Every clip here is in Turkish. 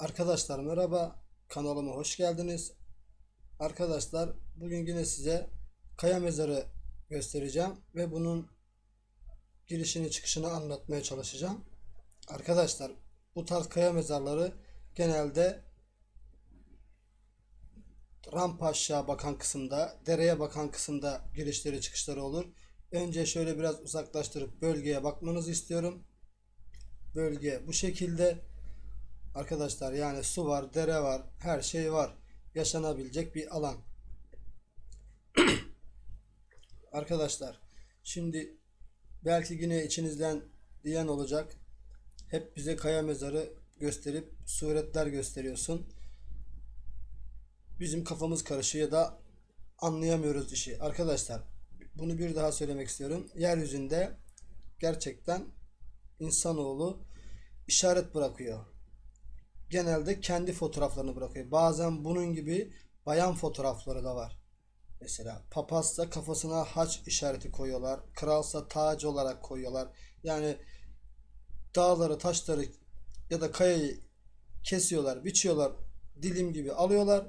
Arkadaşlar merhaba kanalıma hoş geldiniz. Arkadaşlar bugün yine size kaya mezarı göstereceğim ve bunun girişini çıkışını anlatmaya çalışacağım. Arkadaşlar bu tarz kaya mezarları genelde rampa aşağı bakan kısımda, dereye bakan kısımda girişleri çıkışları olur. Önce şöyle biraz uzaklaştırıp bölgeye bakmanızı istiyorum. Bölge bu şekilde. Arkadaşlar yani su var, dere var, her şey var. Yaşanabilecek bir alan. Arkadaşlar şimdi belki yine içinizden diyen olacak. Hep bize kaya mezarı gösterip suretler gösteriyorsun. Bizim kafamız karışıyor ya da anlayamıyoruz işi. Arkadaşlar bunu bir daha söylemek istiyorum. Yeryüzünde gerçekten insanoğlu işaret bırakıyor genelde kendi fotoğraflarını bırakıyor. Bazen bunun gibi bayan fotoğrafları da var. Mesela papazsa kafasına haç işareti koyuyorlar. Kralsa tacı olarak koyuyorlar. Yani dağları, taşları ya da kayayı kesiyorlar, biçiyorlar, dilim gibi alıyorlar.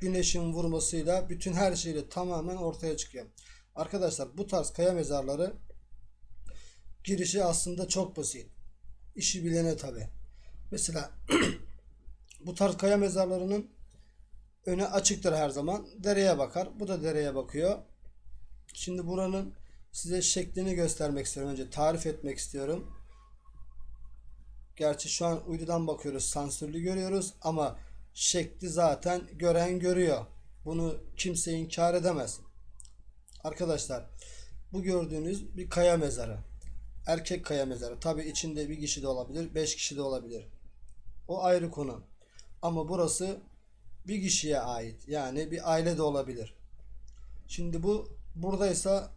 Güneşin vurmasıyla bütün her şeyle tamamen ortaya çıkıyor. Arkadaşlar bu tarz kaya mezarları girişi aslında çok basit. İşi bilene tabi. Mesela bu tarz kaya mezarlarının önü açıktır her zaman. Dereye bakar. Bu da dereye bakıyor. Şimdi buranın size şeklini göstermek istiyorum. Önce tarif etmek istiyorum. Gerçi şu an uydudan bakıyoruz. Sansürlü görüyoruz ama şekli zaten gören görüyor. Bunu kimse inkar edemez. Arkadaşlar bu gördüğünüz bir kaya mezarı. Erkek kaya mezarı. Tabi içinde bir kişi de olabilir, beş kişi de olabilir. O ayrı konu. Ama burası bir kişiye ait. Yani bir aile de olabilir. Şimdi bu buradaysa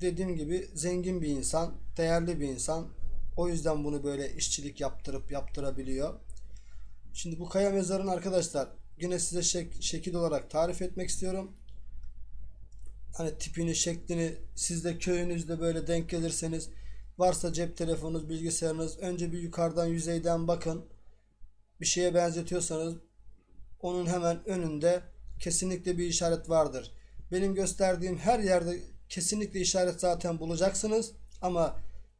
dediğim gibi zengin bir insan, değerli bir insan. O yüzden bunu böyle işçilik yaptırıp yaptırabiliyor. Şimdi bu kaya mezarını arkadaşlar yine size şek şekil olarak tarif etmek istiyorum. Hani tipini, şeklini siz de köyünüzde böyle denk gelirseniz varsa cep telefonunuz, bilgisayarınız önce bir yukarıdan yüzeyden bakın bir şeye benzetiyorsanız onun hemen önünde kesinlikle bir işaret vardır. Benim gösterdiğim her yerde kesinlikle işaret zaten bulacaksınız ama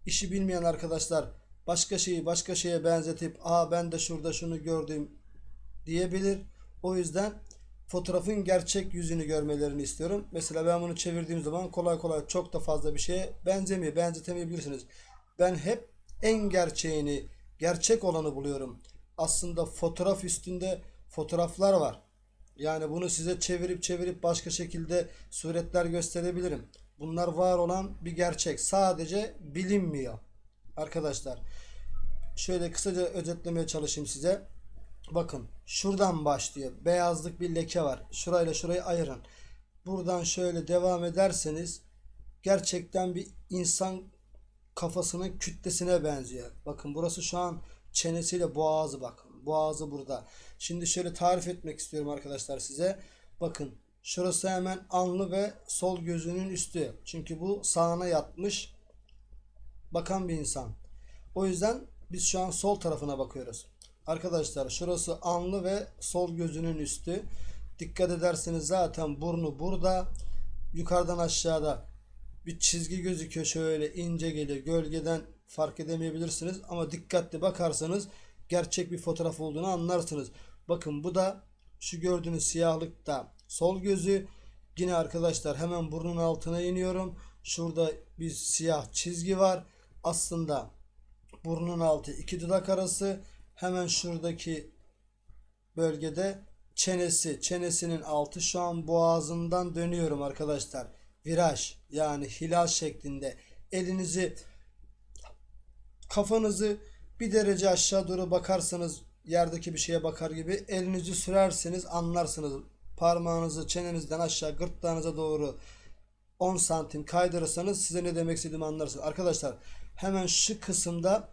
işi bilmeyen arkadaşlar başka şeyi başka şeye benzetip aa ben de şurada şunu gördüm diyebilir. O yüzden fotoğrafın gerçek yüzünü görmelerini istiyorum. Mesela ben bunu çevirdiğim zaman kolay kolay çok da fazla bir şeye benzemiyor, benzetemeyebilirsiniz. Ben hep en gerçeğini, gerçek olanı buluyorum aslında fotoğraf üstünde fotoğraflar var. Yani bunu size çevirip çevirip başka şekilde suretler gösterebilirim. Bunlar var olan bir gerçek. Sadece bilinmiyor. Arkadaşlar şöyle kısaca özetlemeye çalışayım size. Bakın şuradan başlıyor. Beyazlık bir leke var. Şurayla şurayı ayırın. Buradan şöyle devam ederseniz gerçekten bir insan kafasının kütlesine benziyor. Bakın burası şu an çenesiyle boğazı bak. Boğazı burada. Şimdi şöyle tarif etmek istiyorum arkadaşlar size. Bakın şurası hemen alnı ve sol gözünün üstü. Çünkü bu sağına yatmış bakan bir insan. O yüzden biz şu an sol tarafına bakıyoruz. Arkadaşlar şurası alnı ve sol gözünün üstü. Dikkat ederseniz zaten burnu burada. Yukarıdan aşağıda bir çizgi gözüküyor şöyle ince geliyor. Gölgeden fark edemeyebilirsiniz ama dikkatli bakarsanız gerçek bir fotoğraf olduğunu anlarsınız. Bakın bu da şu gördüğünüz siyahlıkta sol gözü. Yine arkadaşlar hemen burnun altına iniyorum. Şurada bir siyah çizgi var. Aslında burnun altı iki dudak arası. Hemen şuradaki bölgede çenesi, çenesinin altı şu an boğazından dönüyorum arkadaşlar. Viraj yani hilal şeklinde elinizi kafanızı bir derece aşağı doğru bakarsanız yerdeki bir şeye bakar gibi elinizi sürerseniz anlarsınız. Parmağınızı çenenizden aşağı gırtlağınıza doğru 10 santim kaydırırsanız size ne demek istediğimi anlarsınız. Arkadaşlar hemen şu kısımda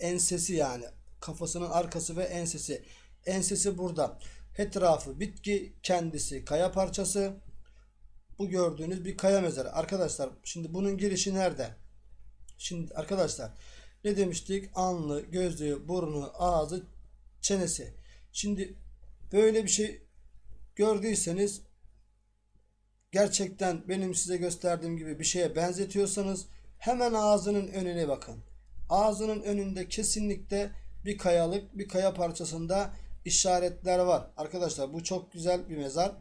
ensesi yani kafasının arkası ve ensesi. Ensesi burada. Etrafı bitki kendisi kaya parçası. Bu gördüğünüz bir kaya mezarı. Arkadaşlar şimdi bunun girişi nerede? Şimdi arkadaşlar ne demiştik? Alnı, gözü, burnu, ağzı, çenesi. Şimdi böyle bir şey gördüyseniz gerçekten benim size gösterdiğim gibi bir şeye benzetiyorsanız hemen ağzının önüne bakın. Ağzının önünde kesinlikle bir kayalık, bir kaya parçasında işaretler var. Arkadaşlar bu çok güzel bir mezar.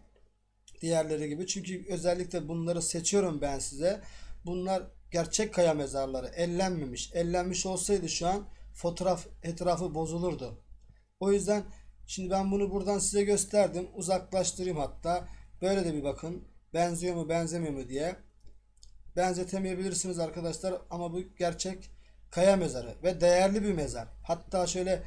Diğerleri gibi. Çünkü özellikle bunları seçiyorum ben size. Bunlar gerçek kaya mezarları. Ellenmemiş. Ellenmiş olsaydı şu an fotoğraf etrafı bozulurdu. O yüzden şimdi ben bunu buradan size gösterdim. Uzaklaştırayım hatta. Böyle de bir bakın. Benziyor mu benzemiyor mu diye. Benzetemeyebilirsiniz arkadaşlar ama bu gerçek kaya mezarı ve değerli bir mezar. Hatta şöyle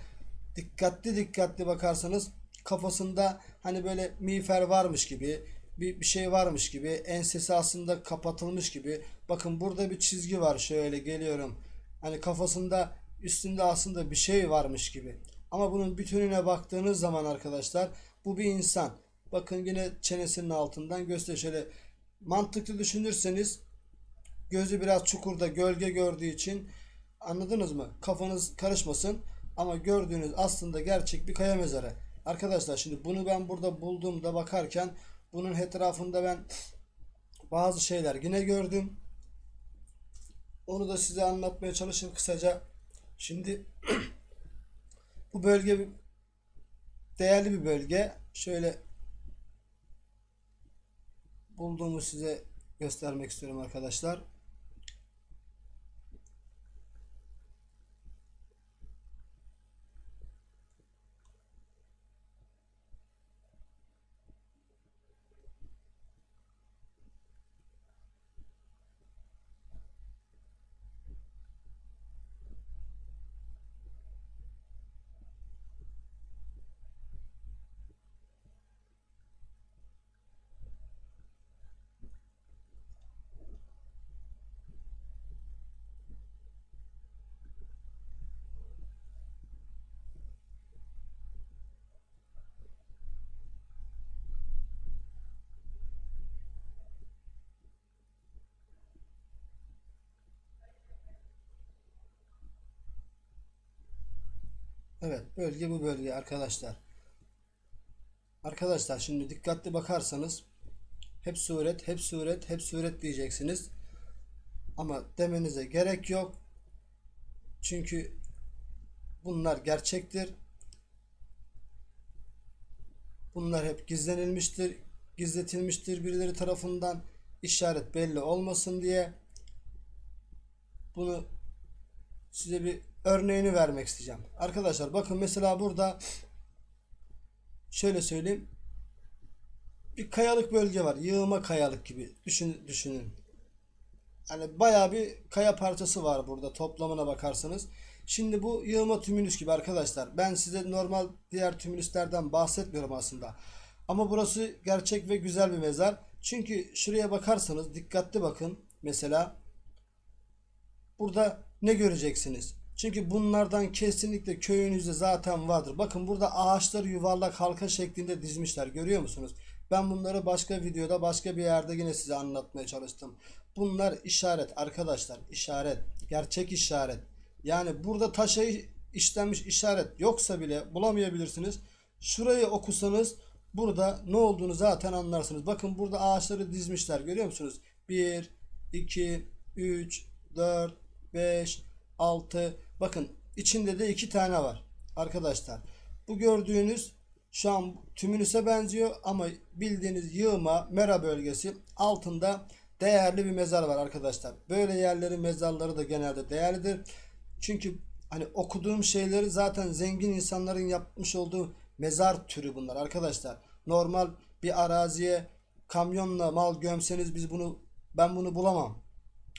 dikkatli dikkatli bakarsanız kafasında hani böyle miğfer varmış gibi bir, bir şey varmış gibi ensesi aslında kapatılmış gibi. Bakın burada bir çizgi var şöyle geliyorum. Hani kafasında üstünde aslında bir şey varmış gibi. Ama bunun bütününe baktığınız zaman arkadaşlar bu bir insan. Bakın yine çenesinin altından göster şöyle mantıklı düşünürseniz gözü biraz çukurda gölge gördüğü için anladınız mı? Kafanız karışmasın ama gördüğünüz aslında gerçek bir kaya mezarı. Arkadaşlar şimdi bunu ben burada bulduğumda bakarken bunun etrafında ben bazı şeyler yine gördüm. Onu da size anlatmaya çalışayım kısaca. Şimdi bu bölge değerli bir bölge. Şöyle bulduğumu size göstermek istiyorum arkadaşlar. Evet, bölge bu bölge arkadaşlar. Arkadaşlar şimdi dikkatli bakarsanız hep suret, hep suret, hep suret diyeceksiniz. Ama demenize gerek yok. Çünkü bunlar gerçektir. Bunlar hep gizlenilmiştir, gizletilmiştir birileri tarafından işaret belli olmasın diye. Bunu size bir örneğini vermek isteyeceğim. Arkadaşlar bakın mesela burada şöyle söyleyeyim. Bir kayalık bölge var. Yığma kayalık gibi düşün, düşünün. Yani bayağı bir kaya parçası var burada toplamına bakarsanız. Şimdi bu yığma tümülüs gibi arkadaşlar. Ben size normal diğer tümülüslerden bahsetmiyorum aslında. Ama burası gerçek ve güzel bir mezar. Çünkü şuraya bakarsanız dikkatli bakın. Mesela burada ne göreceksiniz? Çünkü bunlardan kesinlikle köyünüzde zaten vardır. Bakın burada ağaçları yuvarlak halka şeklinde dizmişler. Görüyor musunuz? Ben bunları başka videoda başka bir yerde yine size anlatmaya çalıştım. Bunlar işaret arkadaşlar. işaret. Gerçek işaret. Yani burada taşa işlenmiş işaret yoksa bile bulamayabilirsiniz. Şurayı okusanız burada ne olduğunu zaten anlarsınız. Bakın burada ağaçları dizmişler. Görüyor musunuz? 1, 2, 3, 4, 5, 6. Bakın içinde de iki tane var. Arkadaşlar bu gördüğünüz şu an tümünüse benziyor ama bildiğiniz yığma mera bölgesi altında değerli bir mezar var arkadaşlar. Böyle yerlerin mezarları da genelde değerlidir. Çünkü hani okuduğum şeyleri zaten zengin insanların yapmış olduğu mezar türü bunlar arkadaşlar. Normal bir araziye kamyonla mal gömseniz biz bunu ben bunu bulamam.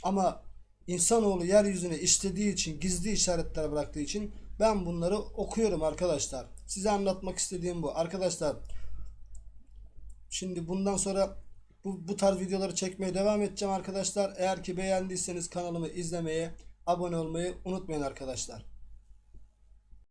Ama insanoğlu yeryüzüne istediği için gizli işaretler bıraktığı için ben bunları okuyorum arkadaşlar. Size anlatmak istediğim bu. Arkadaşlar şimdi bundan sonra bu, bu tarz videoları çekmeye devam edeceğim arkadaşlar. Eğer ki beğendiyseniz kanalımı izlemeye, abone olmayı unutmayın arkadaşlar.